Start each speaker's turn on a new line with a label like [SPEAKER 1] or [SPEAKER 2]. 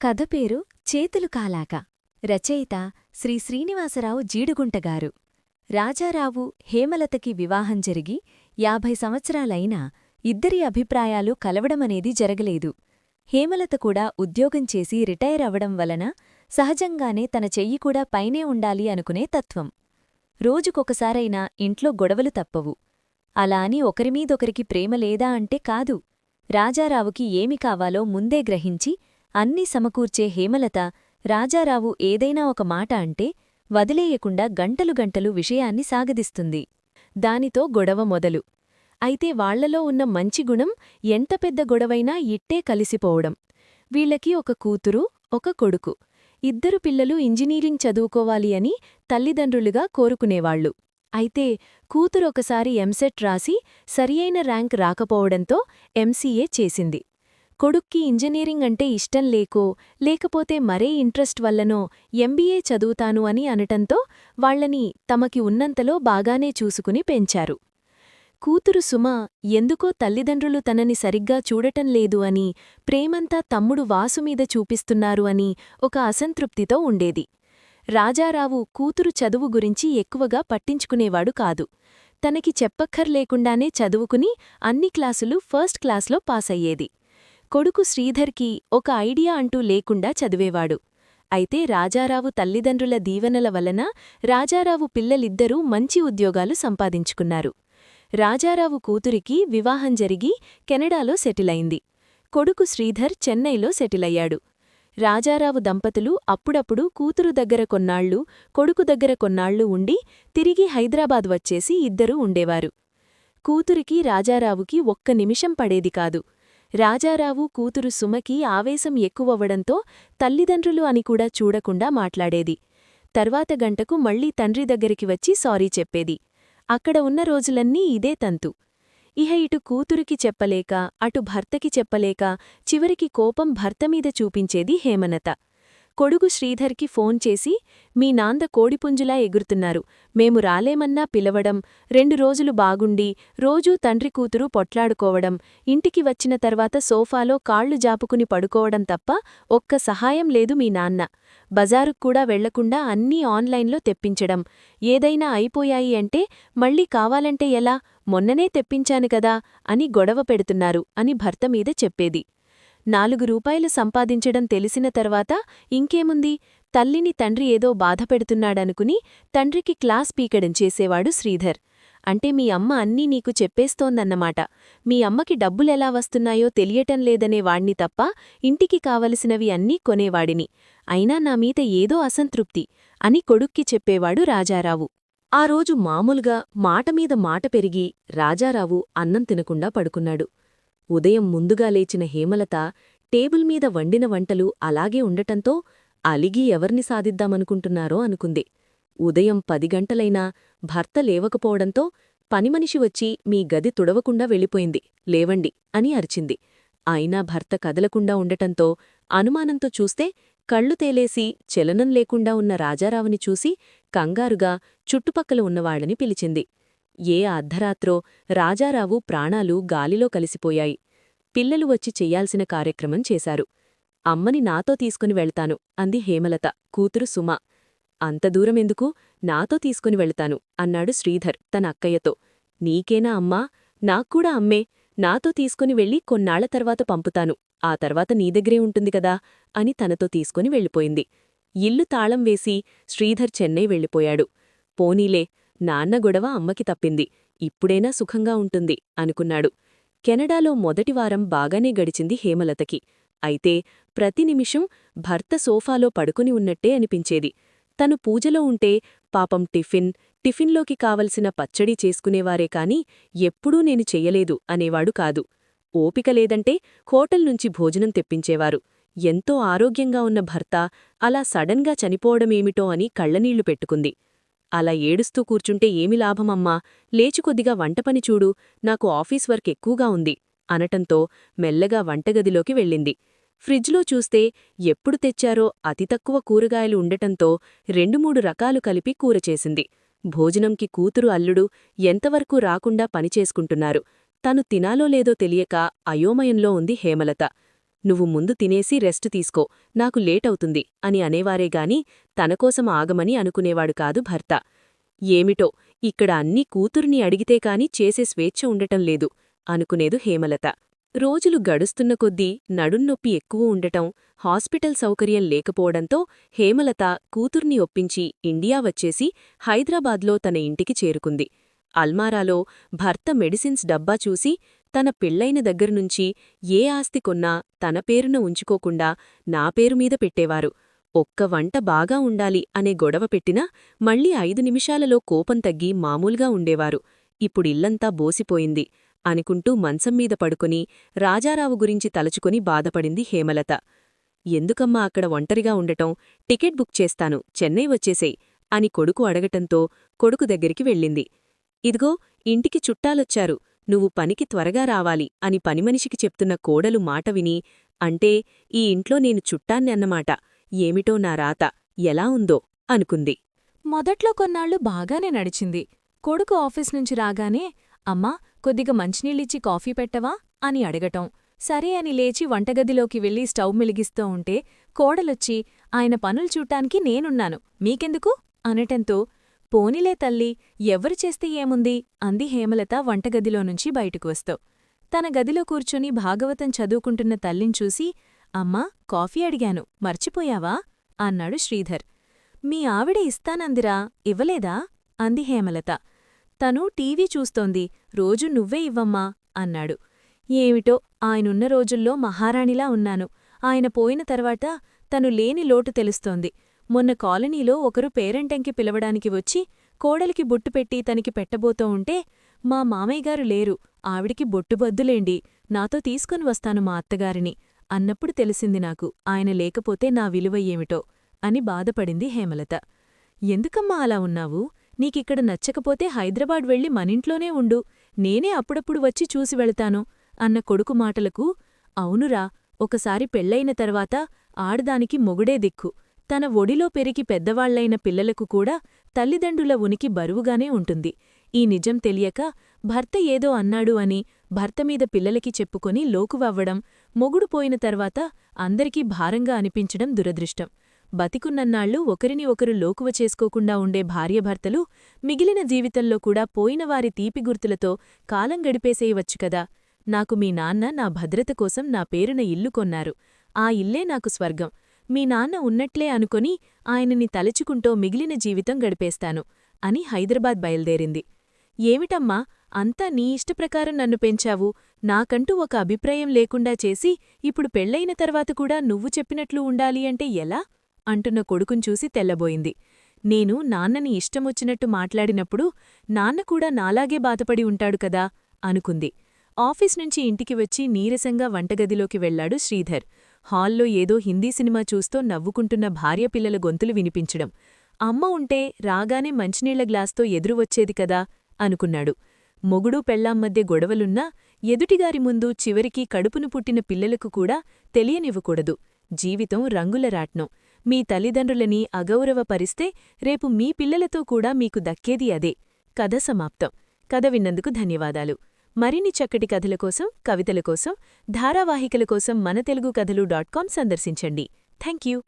[SPEAKER 1] కథ పేరు చేతులు కాలాక. రచయిత శ్రీ శ్రీనివాసరావు జీడుగుంటగారు. రాజారావు హేమలతకి వివాహం జరిగి యాభై సంవత్సరాలైనా ఇద్దరి అభిప్రాయాలు కలవడమనేది జరగలేదు. హేమలత కూడా ఉద్యోగం చేసి రిటైర్ అవడం వలన సహజంగానే తన చెయ్యి కూడా పైనే ఉండాలి అనుకునే తత్వం. రోజుకొకసారైనా ఇంట్లో గొడవలు తప్పవు. అలా అని ఒకరిమీదొకరికి ప్రేమ లేదా అంటే కాదు. రాజారావుకి ఏమి కావాలో ముందే గ్రహించి అన్నీ సమకూర్చే హేమలత రాజారావు ఏదైనా ఒక మాట అంటే వదిలేయకుండా గంటలు గంటలు విషయాన్ని సాగదిస్తుంది. దానితో గొడవ మొదలు. అయితే వాళ్ళలో ఉన్న మంచి గుణం ఎంత పెద్ద గొడవైనా ఇట్టే కలిసిపోవడం. వీళ్ళకి ఒక కూతురు ఒక కొడుకు. ఇద్దరు పిల్లలు ఇంజనీరింగ్ చదువుకోవాలి అని తల్లిదండ్రులుగా కోరుకునేవాళ్ళు అయితే కూతురొకసారి ఎంసెట్ రాసి సరియైన ర్యాంక్ రాకపోవడంతో ఎంసీఏ చేసింది. కొడుక్కి ఇంజనీరింగ్ అంటే ఇష్టం లేకో లేకపోతే మరే ఇంట్రెస్ట్ వల్లనో ఎంబీఏ చదువుతాను అని అనటంతో వాళ్ళని తమకి ఉన్నంతలో బాగానే చూసుకుని పెంచారు. కూతురు సుమ ఎందుకో తల్లిదండ్రులు తనని సరిగ్గా చూడటం లేదు అని ప్రేమంతా తమ్ముడు వాసుమీద చూపిస్తున్నారు అని ఒక అసంతృప్తితో ఉండేది. రాజారావు కూతురు చదువు గురించి ఎక్కువగా పట్టించుకునేవాడు కాదు. తనకి చెప్పక్కర్లేకుండానే చదువుకుని అన్ని క్లాసులు ఫస్ట్ క్లాస్లో పాసయ్యేది. కొడుకు శ్రీధర్కి ఒక ఐడియా అంటూ లేకుండా చదివేవాడు. అయితే రాజారావు తల్లిదండ్రుల దీవెనల వలన రాజారావు పిల్లలిద్దరూ మంచి ఉద్యోగాలు సంపాదించుకున్నారు. రాజారావు కూతురికి వివాహం జరిగి కెనడాలో సెటిలైంది కొడుకు శ్రీధర్ చెన్నైలో సెటిలయ్యాడు. రాజారావు దంపతులు అప్పుడప్పుడు కూతురు దగ్గర కొన్నాళ్ళు కొడుకు దగ్గర కొన్నాళ్ళు ఉండి తిరిగి హైదరాబాద్ వచ్చేసి ఇద్దరూ ఉండేవారు. కూతురికి రాజారావుకి ఒక్క నిమిషం పడేది కాదు. రాజారావు కూతురు సుమకి ఆవేశం ఎక్కువవ్వడంతో తల్లిదండ్రులు అని కూడా చూడకుండా మాట్లాడేది. తర్వాత గంటకు మళ్ళీ తండ్రి దగ్గరికి వచ్చి సారీ చెప్పేది. అక్కడ ఉన్న రోజులన్నీ ఇదే తంతు. ఇహ ఇటు కూతురికి చెప్పలేక అటు భర్తకి చెప్పలేక చివరికి కోపం భర్తమీద చూపించేది హేమనత కొడుగు శ్రీధర్కి ఫోన్ చేసి మీ నాంద కోడిపుంజులా ఎగురుతున్నారు. మేము రాలేమన్నా పిలవడం రెండు రోజులు బాగుండి రోజూ తండ్రి కూతురు పొట్లాడుకోవడం ఇంటికి వచ్చిన తర్వాత సోఫాలో కాళ్ళు జాపుకుని పడుకోవడం తప్ప ఒక్క సహాయం లేదు మీ నాన్న. బజారుక్కూడా వెళ్ళకుండా అన్నీ ఆన్లైన్లో తెప్పించడం. ఏదైనా అయిపోయాయి అంటే మళ్ళీ కావాలంటే ఎలా? మొన్ననే తెప్పించాను కదా అని గొడవ పెడుతున్నారు అని భర్త మీద చెప్పేది. నాలుగు రూపాయలు సంపాదించడం తెలిసిన తర్వాత ఇంకేముంది? తల్లిని తండ్రి ఏదో బాధపెడుతున్నాడనుకుని తండ్రికి క్లాస్ పీకడం చేసేవాడు శ్రీధర్. అంటే మీ అమ్మ అన్నీ నీకు చెప్పేస్తోందన్నమాట. మీ అమ్మకి డబ్బులెలా వస్తున్నాయో తెలియటం లేదనే వాణ్ణి తప్ప ఇంటికి కావలసినవి అన్నీ కొనేవాడిని. అయినా నా మీద ఏదో అసంతృప్తి అని కొడుక్కి చెప్పేవాడు రాజారావు. ఆ రోజు మామూలుగా మాటమీద మాట పెరిగి రాజారావు అన్నం తినకుండా పడుకున్నాడు. ఉదయం ముందుగా లేచిన హేమలత టేబుల్ మీద వండిన వంటలు అలాగే ఉండటంతో అలిగి ఎవర్ని సాధిద్దామనుకుంటున్నారో అనుకుంది. ఉదయం పది గంటలైనా భర్త లేవకపోవడంతో పనిమనిషి వచ్చి మీ గది తుడవకుండా వెళ్ళిపోయింది. లేవండి అని అరిచింది. అయినా భర్త కదలకుండా ఉండటంతో అనుమానంతో చూస్తే కళ్ళు తేలేసి చలనం లేకుండా ఉన్న రాజారావుని చూసి కంగారుగా చుట్టుపక్కల ఉన్నవాళ్ళని పిలిచింది. ఏ అర్ధరాత్రో రాజారావు ప్రాణాలు గాలిలో కలిసిపోయాయి. పిల్లలు వచ్చి చెయ్యాల్సిన కార్యక్రమం చేశారు. అమ్మని నాతో తీసుకుని వెళ్తాను అంది హేమలత. కూతురు సుమ. అంత దూరమెందుకు? నాతో తీసుకుని వెళ్తాను అన్నాడు శ్రీధర్ తన అక్కయ్యతో. నీకేనా అమ్మా? నాక్కూడా అమ్మే. నాతో తీసుకుని వెళ్ళి కొన్నాళ్ళ తర్వాత పంపుతాను. ఆ తర్వాత నీ దగ్గరే ఉంటుంది కదా? అని తనతో తీసుకుని వెళ్ళిపోయింది. ఇల్లు తాళం వేసి శ్రీధర్ చెన్నై వెళ్ళిపోయాడు. పోనీలే. నాన్న గొడవ అమ్మకి తప్పింది. ఇప్పుడైనా సుఖంగా ఉంటుంది అనుకున్నాడు. కెనడాలో మొదటి వారం బాగానే గడిచింది హేమలతకి. అయితే ప్రతి నిమిషం భర్త సోఫాలో పడుకుని ఉన్నట్టే అనిపించేది. తను పూజలో ఉంటే పాపం టిఫిన్ టిఫిన్లోకి కావలసిన పచ్చడి చేసుకునేవారే కాని ఎప్పుడూ నేను చెయ్యలేదు అనేవాడు కాదు. ఓపిక లేదంటే హోటల్ నుంచి భోజనం తెప్పించేవారు. ఎంతో ఆరోగ్యంగా ఉన్న భర్త అలా సడన్గా చనిపోవడమేమిటో అని కళ్ళనీళ్ళు పెట్టుకుంది. అలా ఏడుస్తూ కూర్చుంటే ఏమి లాభమమ్మా? లేచి కొద్దిగా వంటపని చూడు నాకు ఆఫీస్ వర్క్ ఎక్కువగా ఉంది అనటంతో మెల్లగా వంటగదిలోకి వెళ్ళింది. ఫ్రిడ్జ్లో చూస్తే ఎప్పుడు తెచ్చారో అతి తక్కువ కూరగాయలు ఉండటంతో రెండు మూడు రకాలు కలిపి కూర చేసింది. భోజనంకి కూతురు అల్లుడు ఎంతవరకు రాకుండా పనిచేసుకుంటున్నారు తను తినాలో లేదో తెలియక అయోమయంలో ఉంది హేమలత.
[SPEAKER 2] నువ్వు ముందు తినేసి రెస్ట్ తీసుకో నాకు లేటవుతుంది అని అనేవారేగాని తనకోసం ఆగమని అనుకునేవాడు కాదు భర్త. ఏమిటో ఇక్కడ అన్నీ కూతుర్ని అడిగితే కాని చేసే స్వేచ్ఛ ఉండటం లేదు అనుకునేదు హేమలత. రోజులు గడుస్తున్న కొద్దీ నడున్నొప్పి ఎక్కువ ఉండటం హాస్పిటల్ సౌకర్యం లేకపోవడంతో హేమలత కూతుర్ని ఒప్పించి ఇండియా వచ్చేసి హైదరాబాద్లో తన ఇంటికి చేరుకుంది. అల్మారాలో భర్త మెడిసిన్స్ డబ్బా చూసి తన పెళ్ళైన దగ్గర్నుంచి ఏ ఆస్తి కొన్నా తన పేరున ఉంచుకోకుండా నా పేరుమీద పెట్టేవారు. ఒక్క వంట బాగా ఉండాలి అనే గొడవ పెట్టినా మళ్ళీ ఐదు నిమిషాలలో కోపం తగ్గి మామూలుగా ఉండేవారు. ఇప్పుడిల్లంతా బోసిపోయింది అనుకుంటూ మంచం మీద పడుకుని రాజారావు గురించి తలుచుకొని బాధపడింది హేమలత. ఎందుకమ్మా అక్కడ ఒంటరిగా ఉండటం? టికెట్ బుక్ చేస్తాను చెన్నై వచ్చేసేయ్ అని కొడుకు అడగటంతో కొడుకు దగ్గరికి వెళ్ళింది. ఇదిగో ఇంటికి చుట్టాలొచ్చారు. నువ్వు పనికి త్వరగా రావాలి అని పనిమనిషికి చెప్తున్న కోడలు మాట విని అంటే ఈ ఇంట్లో నేను చుట్టాన్ని అన్నమాట. ఏమిటో నా రాత? ఎలా ఉందో? అనుకుంది.
[SPEAKER 1] మొదట్లో కొన్నాళ్ళు బాగానే నడిచింది. కొడుకు ఆఫీస్ నుంచి రాగానే అమ్మా కొద్దిగా మంచినీళ్ళిచ్చి కాఫీ పెట్టవా? అని అడగటం. సరే అని లేచి వంటగదిలోకి వెళ్ళి స్టవ్ మిలిగిస్తూ ఉంటే కోడలొచ్చి ఆయన పనులు చూట్టానికి నేనున్నాను. మీకెందుకు? అనటంతో పోనిలే తల్లి ఎవరు చేస్తే ఏముంది? అంది హేమలత వంటగదిలో నుంచి బయటకు వస్తూ. తన గదిలో కూర్చొని భాగవతం చదువుకుంటున్న తల్లిని చూసి అమ్మా కాఫీ అడిగాను మర్చిపోయావా? అన్నాడు శ్రీధర్. మీ ఆవిడ ఇస్తానందిరా ఇవ్వలేదా? అంది హేమలత. తను టీవీ చూస్తోంది రోజు నువ్వే ఇవ్వమ్మా అన్నాడు. ఏమిటో ఆయనున్న రోజుల్లో మహారాణిలా ఉన్నాను. ఆయన పోయిన తర్వాత తను లేని లోటు తెలుస్తోంది. మొన్న కాలనీలో ఒకరు పేరెంటంకి పిలవడానికి వచ్చి కోడలికి బొట్టు పెట్టి తనకి పెట్టబోతూ ఉంటే మా మామయ్యగారు లేరు. ఆవిడికి బొట్టుబద్దులేండి నాతో తీసుకుని వస్తాను మా అత్తగారిని. అన్నప్పుడు తెలిసింది నాకు. ఆయన లేకపోతే నా విలువ ఏమిటో అని బాధపడింది హేమలత. ఎందుకమ్మా అలా ఉన్నావు? నీకిక్కడ నచ్చకపోతే హైదరాబాద్ వెళ్ళి మనింట్లోనే ఉండు. నేనే అప్పుడప్పుడు వచ్చి చూసి వెళతాను అన్న కొడుకు మాటలకు అవునురా ఒకసారి పెళ్ళైన తర్వాత ఆడదానికి మొగుడే దిక్కు. తన ఒడిలో పెరిగి పెద్దవాళ్ళైన పిల్లలకు కూడా తల్లిదండ్రుల ఉనికి బరువుగానే ఉంటుంది. ఈ నిజం తెలియక భర్త ఏదో అన్నాడు అని భర్తమీద పిల్లలకి చెప్పుకొని లోకువవ్వడం మొగుడు పోయిన తర్వాత అందరికీ భారంగా అనిపించడం దురదృష్టం. బతికున్నన్నాళ్ళు ఒకరిని ఒకరు లోకువ చేసుకోకుండా ఉండే భార్యభర్తలు మిగిలిన జీవితంలో కూడా పోయినవారి తీపి గుర్తులతో కాలం గడిపేసేయవచ్చు కదా. నాకు మీ నాన్న నా భద్రత కోసం నా పేరున ఇల్లు కొన్నారు. ఆ ఇల్లే నాకు స్వర్గం. మీ నాన్న ఉన్నట్లే అనుకొని ఆయనని తలుచుకుంటూ మిగిలిన జీవితం గడిపేస్తాను అని హైదరాబాద్ బయల్దేరింది. ఏమిటమ్మా అంతా నీ ఇష్టప్రకారం నన్ను పెంచావు? నాకంటూ ఒక అభిప్రాయం లేకుండా చేసి ఇప్పుడు పెళ్ళయిన తర్వాత కూడా నువ్వు చెప్పినట్లు ఉండాలి అంటే ఎలా? అంటున్న కొడుకును చూసి తెల్లబోయింది. నేను నాన్నని ఇష్టమొచ్చినట్టు మాట్లాడినప్పుడు నాన్న కూడా నాలాగే బాధపడి ఉంటాడు కదా అనుకుంది. ఆఫీస్ నుంచి ఇంటికి వచ్చి నీరసంగా వంటగదిలోకి వెళ్ళాడు శ్రీధర్. హాల్లో ఏదో హిందీ సినిమా చూస్తూ నవ్వుకుంటున్న భార్యపిల్లల గొంతులు వినిపించడం. అమ్మ ఉంటే రాగానే మంచినీళ్ళ గ్లాస్తో ఎదురు వచ్చేది కదా అనుకున్నాడు. మొగుడూ పెళ్ళాం మధ్య గొడవలున్నా ఎదుటిగారి ముందు చివరికి కడుపును పుట్టిన పిల్లలకు కూడా తెలియనివ్వకూడదు. జీవితం రంగుల రాట్నం. మీ తల్లిదండ్రులని అగౌరవపరిస్తే రేపు మీ పిల్లలతో కూడా మీకు దక్కేది అదే. కథ సమాప్తం. కథ విన్నందుకు ధన్యవాదాలు. మరిన్ని చక్కటి కథల కోసం కవితల కోసం ధారావాహికల కోసం మన తెలుగు కథలు డాట్ కాం సందర్శించండి. Thank you